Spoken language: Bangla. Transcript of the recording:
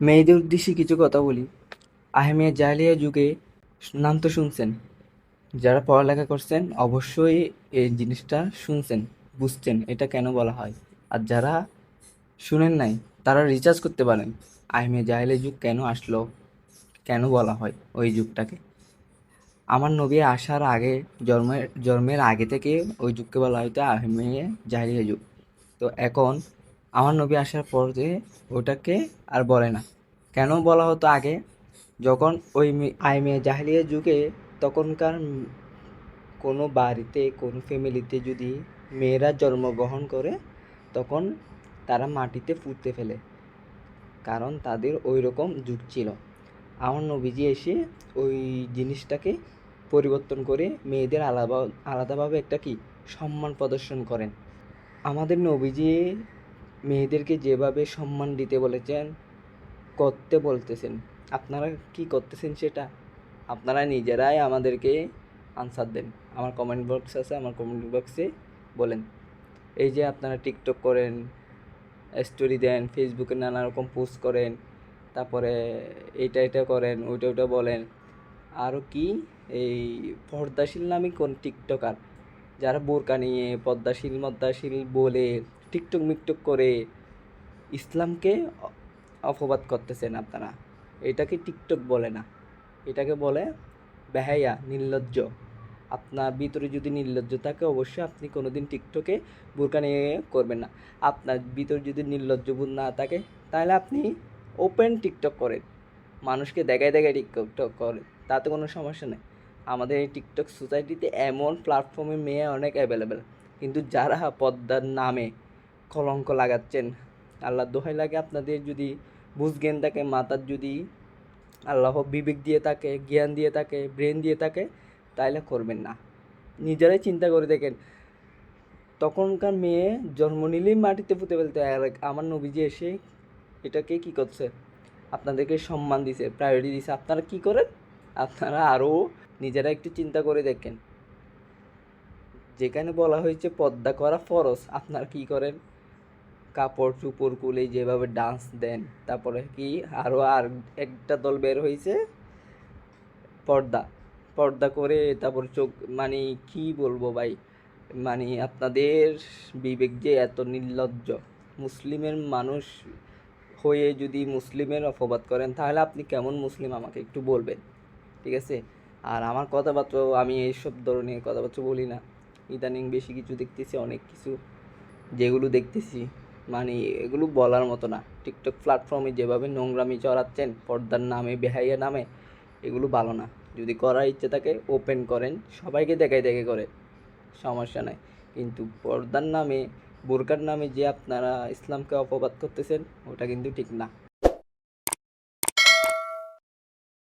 মেয়েদের উদ্দেশ্যে কিছু কথা বলি। আহমেদ জাহলিয়া যুগে নাম তো শুনছেন। যারা পড়ালেখা করছেন, অবশ্যই এই জিনিসটা শুনছেন, বুঝছেন, এটা কেন বলা হয়? আর যারা শুনেন নাই, তারা রিচার্জ করতে পারেন। আহমেদ জাহেলের যুগ কেন আসলো? কেন বলা হয় ওই যুগটাকে? আমার নবী আসার আগে, জন্মের জন্মের আগে থেকে ওই যুগকে বলা হয়তো আহমেদ জাহেলিয়া যুগ। তো এখন আমার নবী আসার পরে ওটাকে আর বলে না। কেন বলা হতো আগে? যখন ওই আইমে জাহেলিয়া যুগে তখনকার কোনো বাড়িতে, কোনো ফ্যামিলিতে যদি মেয়েরা জন্মগ্রহণ করে, তখন তারা মাটিতে পুঁতে ফেলে। কারণ তাদের ওই রকম যুগ ছিল। আমার নবীজি এসে ওই জিনিসটাকে পরিবর্তন করে মেয়েদের আলাদা আলাদাভাবে একটা কি? সম্মান প্রদর্শন করেন। আমাদের নবীজি মেয়েদেরকে যেভাবে সম্মান দিতে বলেছেন, করতে বলতেছেন, আপনারা কি করতেছেন সেটা? আপনারা নিজেরাই আমাদেরকে আনসার দেন। আমার কমেন্ট বক্স আছে, আমার কমেন্ট বক্সে বলেন। এই যে আপনারা টিকটক করেন স্টোরি দেন ফেসবুকে নানা রকম পোস্ট করেন, তারপরে এইটা এটা করেন, ওইটা ওইটা বলেন। আরও কি? এই পর্দাশীল নামে কোন টিকটকার যারা বোরকা নিয়ে পদ্মাশীল মদ্দাশীল বলে টিকটক মিকটক করে ইসলামকে অপবাদ করতেছেন আপনারা। এটাকে টিকটক বলে না। এটাকে বলে বেহাইয়া নির্লজ্জ। আপনার ভিতরে যদি নির্লজ্জ থাকে, অবশ্যই আপনি কোনো দিন টিকটকে বোরকা নিয়ে করবেন না। আপনার ভিতরে যদি নির্লজ্জ বোধ না থাকে, তাহলে আপনি ওপেন টিকটক করেন। মানুষকে দেখায় দেখায় টিকটক করেন। তাতে কোনো সমস্যা নেই। আমাদের এই টিকটক সোসাইটিতে এমন প্ল্যাটফর্মে মেয়ে অনেক অ্যাভেলেবেল কিন্তু যারা পদ্মার নামে কলঙ্ক লাগাচ্ছেন। আল্লাহ দোহাই লাগে আপনাদের যদি বুঝ জ্ঞান থাকে, মাথার যদি আল্লাহ বিবেক দিয়ে থাকে, জ্ঞান দিয়ে থাকে, ব্রেন দিয়ে থাকে, তাইলে করবেন না। নিজেরাই চিন্তা করে দেখেন, তখনকার মেয়ে জন্ম নিলেই মাটিতে পুঁতে ফেলতে। আমার নবীজি এসে এটাকে কি করছে? আপনাদেরকে সম্মান দিছে প্রায়োরিটি দিছে। আপনারা কি করেন? আপনারা আরও নিজেরা একটু চিন্তা করে দেখেন। যেখানে বলা হয়েছে পর্দা করা ফরজ। আপনারা কি করেন? কাপড় চুপড় কুলে যেভাবে ডান্স দেন, তারপরে কি আরও আর একটা দল বের হয়েছে পর্দা পর্দা করে তারপর চোখ মানে কি বলব ভাই? মানে আপনাদের বিবেক যে এত নির্লজ্জ। মুসলিমের মানুষ হয়ে যদি মুসলিমের অপবাদ করেন, তাহলে আপনি কেমন মুসলিম আমাকে একটু বলবেন? ঠিক আছে? আর আমার কথাবার্তাও আমি এইসব ধরনের কথাবার্তা বলি না। ইদানিং বেশি কিছু দেখতেছি, অনেক কিছু যেগুলো দেখতেছি। মানে এগুলো বলার মতো না। টিকটক প্ল্যাটফর্মে যেভাবে নোংরামি চড়াচ্ছেন, পর্দার নামে, বেহাইয়া নামে, এগুলো ভালো না। যদি করার ইচ্ছে থাকে ওপেন করেন। সবাইকে দেখাই দেখে করে, সমস্যা নাই। কিন্তু পর্দার নামে, বোরকার নামে যে আপনারা ইসলামকে অপবাদ করতেছেন, ওটা কিন্তু ঠিক না।